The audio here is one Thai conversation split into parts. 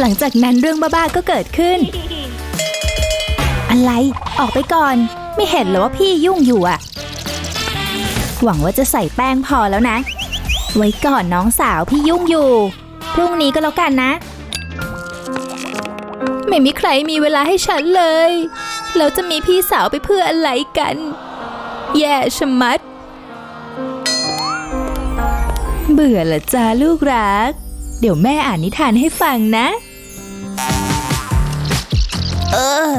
หลังจากนั้นเรื่องบ้าๆก็เกิดขึ้น อะไร ออกไปก่อน ไม่เห็นหรอว่าพี่ยุ่งอยู่อะหวังว่าจะใส่แป้งพอแล้วนะ ไว้ก่อนน้องสาวพี่ยุ่งอยู่ พรุ่งนี้ก็แล้วกันนะ ไม่มีใครมีเวลาให้ฉันเลย แล้วจะมีพี่สาวไปเพื่ออะไรกัน แย่ชะมัด เบื่อละจ้าลูกรัก เดี๋ยวแม่อ่านนิทานให้ฟังนะ เออ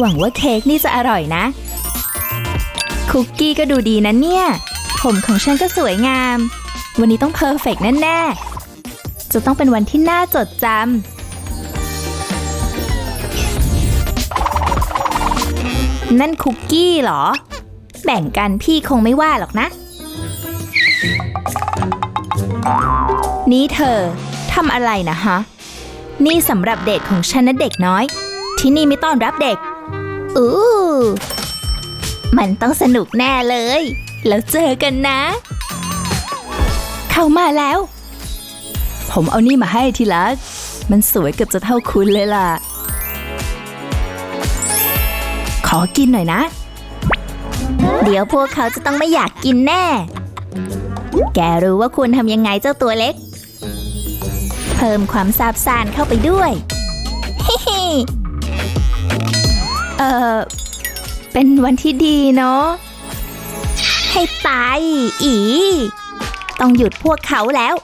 หวังว่าเค้กนี่จะอร่อยนะ คุกกี้ก็ดูดีนะเนี่ย ผมของฉันก็สวยงาม วันนี้ต้องเพอร์เฟกแน่ๆ จะต้องเป็นวันที่น่าจดจำ นั่นคุกกี้เหรอ แบ่งกันพี่คงไม่ว่าหรอกนะ นี่เธอทำอะไรนะฮะ นี่สำหรับเดทของฉันนะเด็กน้อย ที่นี่ไม่ต้อนรับเด็ก อู้ มันต้องสนุกแน่เลย แล้วเจอกันนะ เข้ามาแล้ว ผมเอานี่มาให้ทีละมันสวยเกือบจะเท่าคุณเลยล่ะ ขอกินหน่อยนะ เดี๋ยวพวกเขาจะต้องไม่อยากกินแน่ แกรู้ว่าคุณทำยังไงเจ้าตัวเล็ก เพิ่มความซาบซ่านเข้าไปด้วยฮิฮิเออเป็นวันที่ดีเนาะ ให้ตายอี ต้องหยุดพวกเขาแล้ว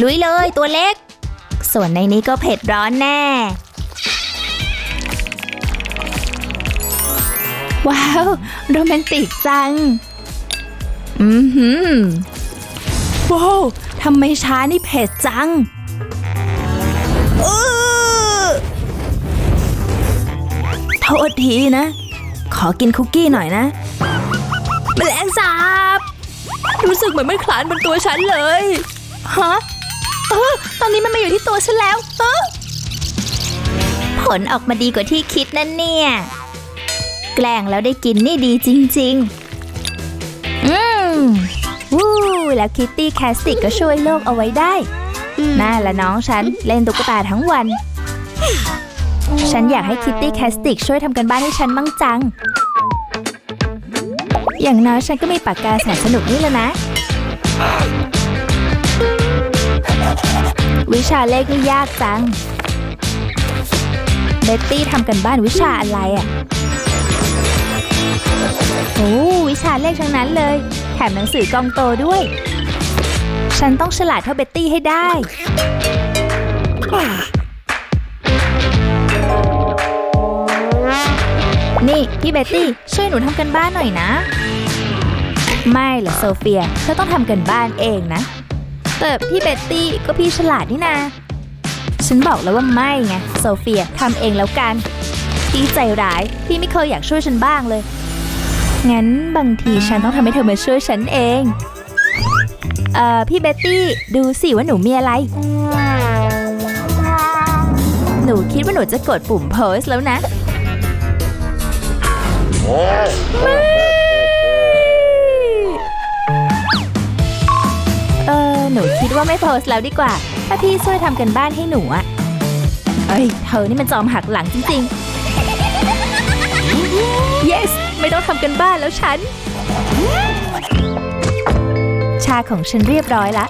ลุยเลยตัวเล็ก ส่วนในนี้ก็เผ็ดร้อนแน่ ว้าว โรแมนติกจัง อือหือว้าวทำไมช้านี่เผ็ดจังอื้อโทษทีนะ ขอกินคุกกี้หน่อยนะแมลงสาบ รู้สึกเหมือนมันคลานบนตัวฉันเลย ฮะเออตอนนี้มันมาอยู่ที่ตัวฉันแล้วเออผลออกมาดีกว่าที่คิดนั่นเนี่ย แกล้งแล้วได้กินนี่ดีจริง ๆ มวู้แล้วคิตตี้แคสติกก็ช่วยโลกเอาไว้ได้น่าละน้องฉันเล่นตุ๊กตาทั้งวัน ฉันอยากให้คิตตี้แคสติกช่วยทำกันบ้านให้ฉันบ้างจัง อย่างน้อยฉันก็มีปากกาแสนสนุกนี่แล้วนะ วิชาเลขนี่ยากจัง เบ็ตตี้ทำกันบ้านวิชาอะไรอะ่ะ โอ้วิชาเลขทั้งนั้นเลย แถมหนังสือกองโตด้วย ฉันต้องฉลาดเท่าเบ็ตตี้ให้ได้ นี่พี่เบ็ตตี้ช่วยหนูทำกันบ้านหน่อยนะ ไม่เหรอโซเฟียเธอต้องทำกันบ้านเองนะแต่พี่เบ็ตตี้ก็พี่ฉลาดนี่นาฉันบอกแล้วว่าไม่ไงโซเฟียทำเองแล้วกันพี่ใจร้าย พี่ไม่เคยอยากช่วยฉันบ้างเลย งั้นบางทีฉันต้องทำให้เธอมาช่วยฉันเอง เอ่อ พี่เบ็ตตี้ดูสิว่าหนูมีอะไร หนูคิดว่าหนูจะกดปุ่มโพสแล้วนะ เออ หนูคิดว่าไม่โพสแล้วดีกว่า ถ้าพี่ช่วยทำกันบ้านให้หนูอะเอ้ย เธอนี่มันจอมหักหลังจริงๆ yes ไม่ต้องทำกันบ้านแล้วฉัน ชาของฉันเรียบร้อยละ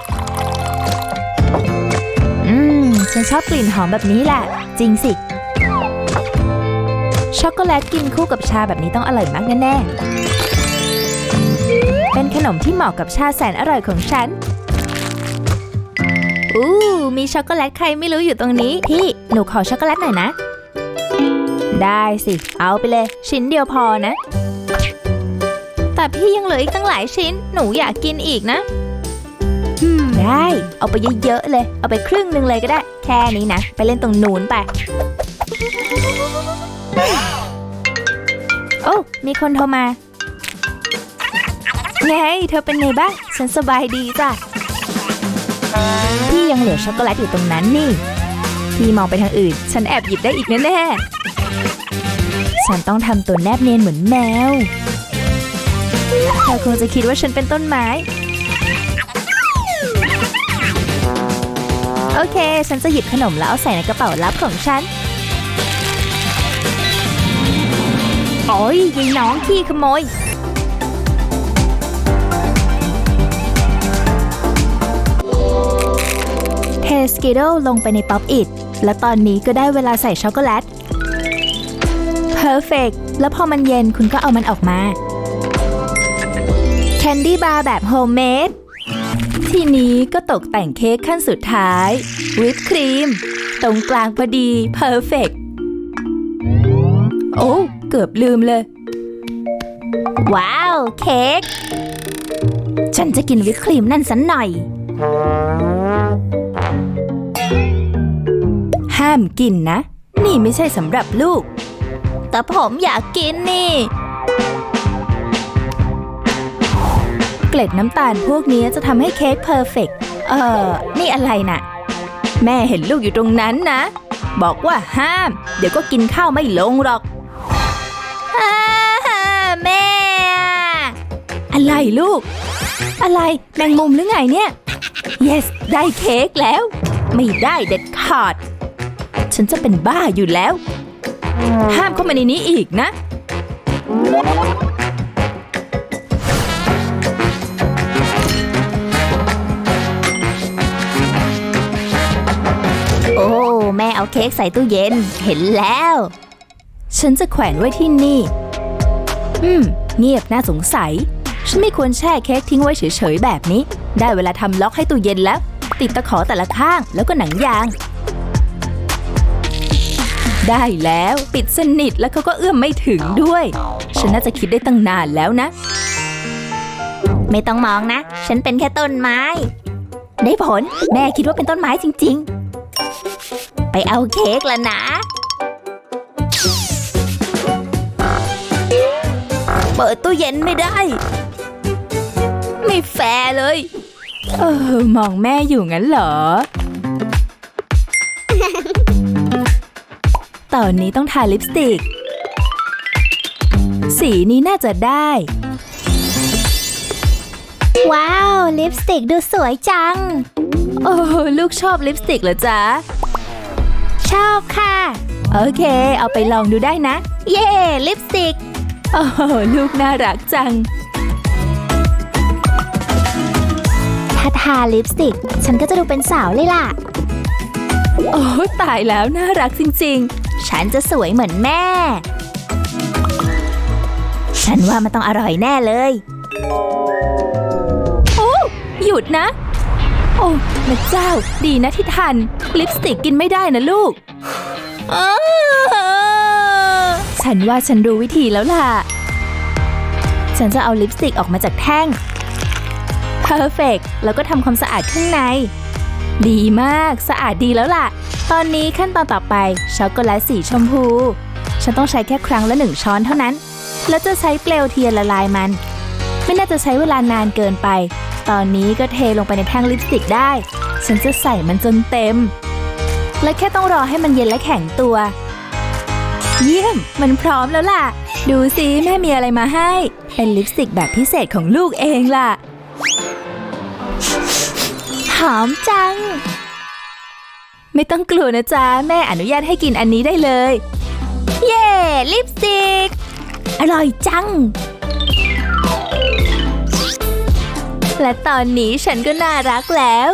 อืม ฉันชอบกลิ่นหอมแบบนี้แหละ จริงสิ ช็อกโกแลตกินคู่กับชาแบบนี้ต้องอร่อยมากแน่ๆ เป็นขนมที่เหมาะกับชาแสนอร่อยของฉัน อู้ มีช็อกโกแลตใครไม่รู้อยู่ตรงนี้ พี่ หนูขอช็อกโกแลตหน่อยนะได้สิ เอาไปเลย ชิ้นเดียวพอนะ แต่พี่ยังเหลืออีกตั้งหลายชิ้น หนูอยากกินอีกนะได้ เอาไปเยอะๆเลย เอาไปครึ่งหนึ่งเลยก็ได้ แค่นี้นะ ไปเล่นตรงนูนไป โอ้ มีคนโทรมา ไง เธอเป็นไงบ้าง ฉันสบายดีจ้ะ พี่ยังเหลือช็อกโกแลตอยู่ตรงนั้นนี่ พี่มองไปทางอื่น ฉันแอบหยิบได้อีกแน่ๆ ฉันต้องทำตัวแนบเนียนเหมือนแมวเธอคงจะคิดว่าฉันเป็นต้นไม้ โอเค ฉันจะหยิบขนมแล้วเอาใส่ในกระเป๋าลับของฉัน โอ้ยยายน้องขี้ขโมย เทสกิโดลงไปในป๊อปอิดและตอนนี้ก็ได้เวลาใส่ช็อกโกแลต Perfect แล้วพอมันเย็นคุณก็เอามันออกมา นดี้บาร์แบบโฮมเมด ทีนี้ก็ตกแต่งเค้กขั้นสุดท้าย วิปครีม ตรงกลางพอดี Perfect โอ้เกือบลืมเลย ว้าว เค้ก ฉันจะกินวิปครีมนั่นสันหน่อย ห้ามกินนะ นี่ไม่ใช่สำหรับลูก แต่ผมอยากกินนี่ เกล็ดน้ำตาลพวกนี้จะทำให้เค้กเพอร์เฟกเออ นี่อะไรน่ะ แม่เห็นลูกอยู่ตรงนั้นนะ บอกว่าห้าม เดี๋ยวก็กินข้าวไม่ลงหรอกอแม่ อะไรลูก อะไรแมงมุมหรือไงเนี่ย yes ได้เค้กแล้ว ไม่ได้เด็ดขาด ฉันจะเป็นบ้าอยู่แล้ว ห้ามเข้ามาในนี้อีกนะ เอาเค้กใส่ตู้เย็น เห็นแล้ว ฉันจะแขวนไว้ที่นี่ อืม เงียบน่าสงสัย ฉันไม่ควรแช่เค้กทิ้งไว้เฉยๆแบบนี้ ได้เวลาทำล็อกให้ตู้เย็นแล้ว ติดตะขอแต่ละข้างแล้วก็หนังยาง ได้แล้วปิดสนิทแล้วเขาก็เอื้อมไม่ถึงด้วย ฉันน่าจะคิดได้ตั้งนานแล้วนะ ไม่ต้องมองนะ ฉันเป็นแค่ต้นไม้ ได้ผล แม่คิดว่าเป็นต้นไม้จริง ๆ ไปเอาเค้กแล้วนะ เปิดตู้เย็นไม่ได้ ไม่แฟร์เลย เออ มองแม่อยู่งั้นเหรอ ตอนนี้ต้องทาลิปสติก สีนี้น่าจะได้ ว้าว ลิปสติกดูสวยจัง โอ้ ลูกชอบลิปสติกเหรอจ๊ะ ชอบค่ะ โอเค เอาไปลองดูได้นะ เย้ลิปสติก โอ้ลูกน่ารักจัง ถ้าทาลิปสติก ฉันก็จะดูเป็นสาวเลยล่ะ โอ้ตายแล้วน่ารักจริงฉันจะสวยเหมือนแม่ ฉันว่ามันต้องอร่อยแน่เลยๆโอ้หยุดนะ โอ้ แม่เจ้า ดีนะที่ทัน ลิปสติกกินไม่ได้นะลูกอ้าฉันว่าฉันรู้วิธีแล้วล่ะ ฉันจะเอาลิปสติกออกมาจากแท่ง Perfect แล้วก็ทำความสะอาดข้างใน ดีมาก สะอาดดีแล้วล่ะ ตอนนี้ขั้นตอนต่อไป ช็อกโกแลตสีชมพู ฉันต้องใช้แค่ครั้งละหนึ่งช้อนเท่านั้น แล้วจะใช้เปลวเทียนละลายมัน ไม่น่าจะใช้เวลานานเกินไป ตอนนี้ก็เทลงไปในแท่งลิปสติกได้ ฉันจะใส่มันจนเต็ม และแค่ต้องรอให้มันเย็นและแข็งตัว เยี่ยม มันพร้อมแล้วล่ะ ดูสิแม่มีอะไรมาให้ เป็นลิปสติกแบบพิเศษของลูกเองล่ะ หอมจัง ไม่ต้องกลัวนะจ๊ะ แม่อนุญาตให้กินอันนี้ได้เลย เย้ลิปสติก อร่อยจัง และตอนนี้ฉันก็น่ารักแล้ว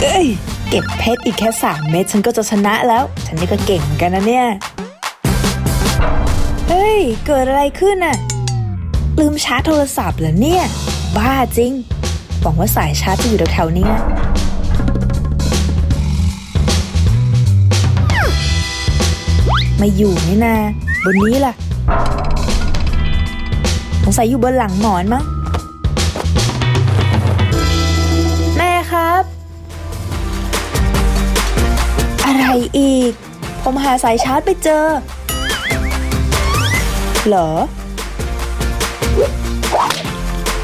เอ้ยเก็บเพชรอีกแค่สามเม็ดฉันก็จะชนะแล้ว ฉันนี่ก็เก่งกันนะเนี่ย เฮ้ย เกิดอะไรขึ้นน่ะ ลืมชาร์จโทรศัพท์เหรอเนี่ย บ้าจริงหวังว่าสายชาร์จจะอยู่แถวๆนี้นะ ไม่อยู่นี่นาบนนี้ล่ะ สงสัยอยู่บนหลังหมอนมั้ง แม่ครับ อะไรอีก ผมหาสายชาร์จไปเจอ เหรอ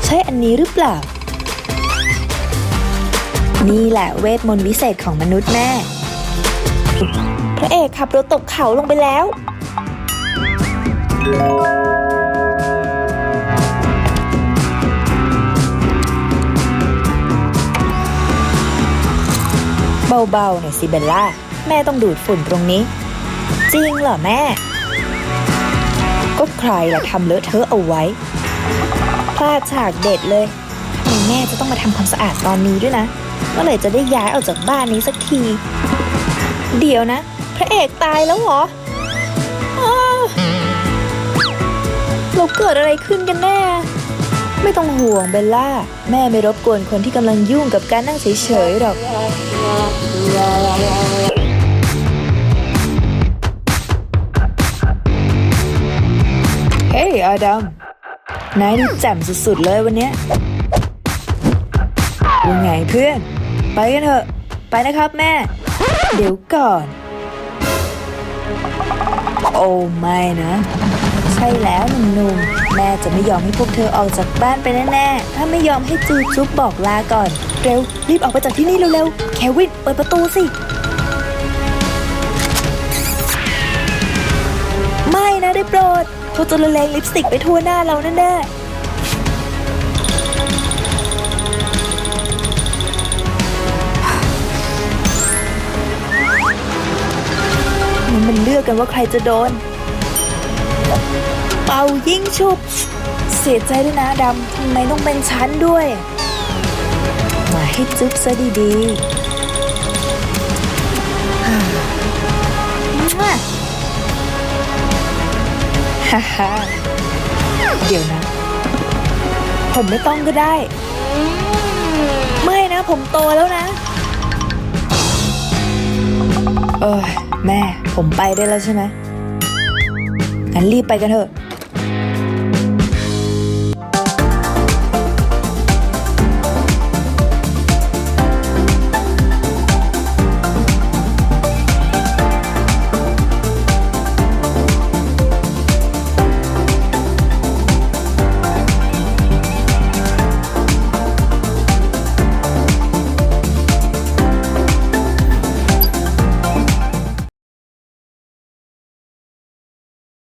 ใช่อันนี้หรือเปล่า นี่แหละเวทมนต์วิเศษของมนุษย์แม่ พระเอกขับรถตกเขาลงไปแล้ว เบาๆหน่อยสิเบลล่า แม่ต้องดูดฝุ่นตรงนี้ จริงเหรอแม่ ก็ใครล่ะทำเลอะเทอะเอาไว้ พลาดฉากเด็ดเลยทำไมแม่จะต้องมาทำความสะอาดตอนนี้ด้วยนะเมื่อไหร่จะได้ย้ายออกจากบ้านนี้สักที เดี๋ยวนะ พระเอกตายแล้วเหรอเราเกิดอะไรขึ้นกันแน่ ไม่ต้องห่วงเบลล่า แม่ไม่รบกวนคนที่กำลังยุ่งกับการนั่งเฉยๆหรอก เฮ้ยอาดัมนายนี่แจ่มสุดๆเลยวันเนี้ยว่าไงเพื่อน ไปกันเถอะ ไปนะครับแม่ เดี๋ยวก่อน โอ้ไม่นะ ใช่แล้วหนุ่มๆแม่จะไม่ยอมให้พวกเธอออกจากบ้านไปแน่ๆ ถ้าไม่ยอมให้จูจุ๊บบอกลาก่อน เร็ว รีบออกไปจากที่นี่เร็วๆ แควินเปิดประตูสิ ไม่นะได้โปรดเขาจะละเลงลิปสติกไปทั่วหน้าเราแน่ๆ มันเลือกกันว่าใครจะโดน เป่ายิ่งชุบ เสียใจด้วยนะดำทำไมต้องเป็นฉันด้วย มาให้จุ๊บซะดีๆฮ่าฮ่าฮ่าเดี๋ยวนะ ผมไม่ต้องก็ได้ ไม่นะผมโตแล้วนะ เออ แม่ผมไปได้แล้วใช่ไหมงั้นรีบไปกันเถอะ